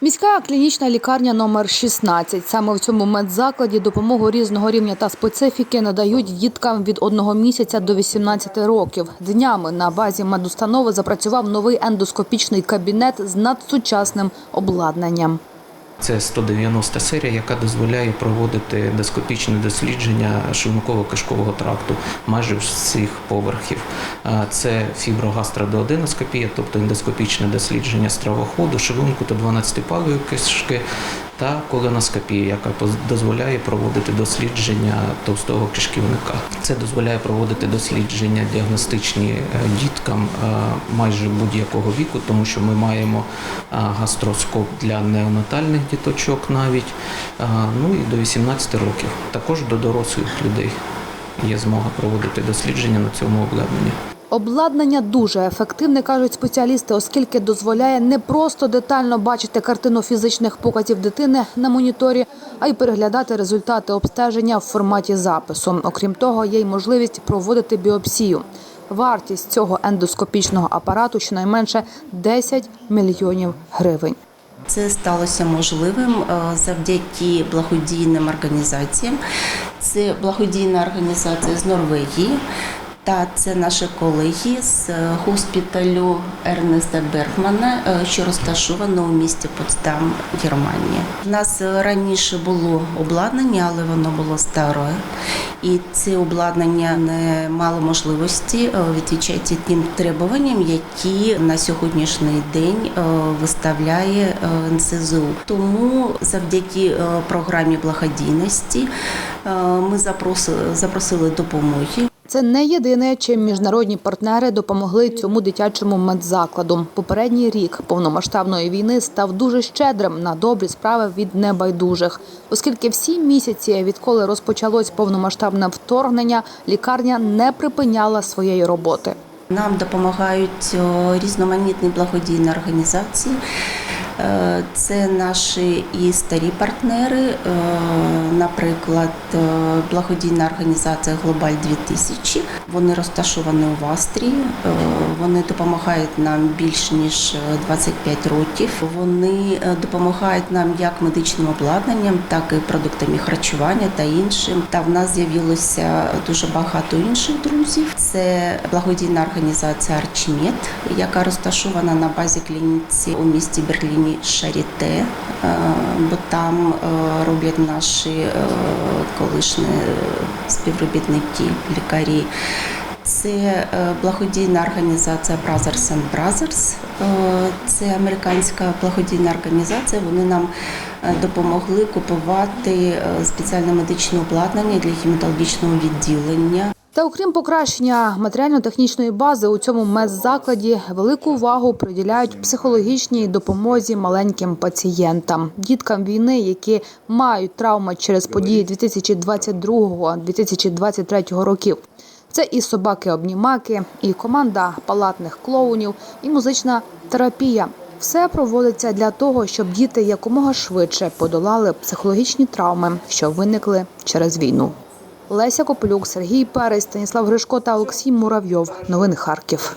Міська клінічна лікарня номер 16. Саме в цьому медзакладі допомогу різного рівня та специфіки надають діткам від одного місяця до 18 років. Днями на базі медустанови запрацював новий ендоскопічний кабінет з надсучасним обладнанням. Це 190 серія, яка дозволяє проводити ендоскопічне дослідження шлунково-кишкового тракту майже всіх поверхів. Це фіброгастродооденоскопія, тобто ендоскопічне дослідження стравоходу, шлунку та 12-палої кишки, та колоноскопія, яка дозволяє проводити дослідження товстого кишківника. Це дозволяє проводити дослідження діагностичні е, діткам е, майже будь-якого віку, тому що ми маємо е, гастроскоп для неонатальних діточок навіть, ну і до 18 років. Також до дорослих людей є змога проводити дослідження на цьому обладнанні. Обладнання дуже ефективне, кажуть спеціалісти, оскільки дозволяє не просто детально бачити картину фізичних показів дитини на моніторі, а й переглядати результати обстеження в форматі запису. Окрім того, є й можливість проводити біопсію. Вартість цього ендоскопічного апарату щонайменше 10 мільйонів гривень. Це сталося можливим е, завдяки благодійним організаціям. Це благодійна організація з Норвегії. Та це наші колеги з е, госпіталю Ернеста Бергмана, е, що розташовано у місті Потсдам, Германія. У нас е, раніше було обладнання, але воно було старе. І це обладнання не мало можливості відповідати тим требуванням, які на сьогоднішній день виставляє НСЗУ. Тому завдяки програмі благодійності ми запросили допомоги. Це не єдине, чим міжнародні партнери допомогли цьому дитячому медзакладу. Попередній рік повномасштабної війни став дуже щедрим на добрі справи від небайдужих, оскільки всі місяці, відколи розпочалось повномасштабне вторгнення, лікарня не припиняла своєї роботи. Нам допомагають різноманітні благодійні організації. Е, Це наші і старі партнери, е, наприклад, е, благодійна організація Глобаль 2000 Вони розташовані в Австрії. Вони допомагають нам більш ніж 25 років. Вони допомагають нам як медичним обладнанням, так і продуктами харчування та іншим. Та в нас з'явилося дуже багато інших друзів. Це благодійна організація Арчмет, яка розташована на базі клініці у місті Берліні Шаріте, е, бо там е, роблять наші е, колишні співробітники, лікарі. Це благодійна організація Brothers and Brothers. Це американська благодійна організація. Вони нам допомогли купувати спеціальне медичне обладнання для гематологічного відділення. Та окрім покращення матеріально-технічної бази у цьому медзакладі велику увагу приділяють психологічній допомозі маленьким пацієнтам, діткам війни, які мають травми через події 2022-2023 років. Це і собаки-обнімаки, і команда палатних клоунів, і музична терапія. Все проводиться для того, щоб діти якомога швидше подолали психологічні травми, що виникли через війну. Леся Коплюк, Сергій Перець, Станіслав Гришко та Олексій Муравйов. Новини Харків.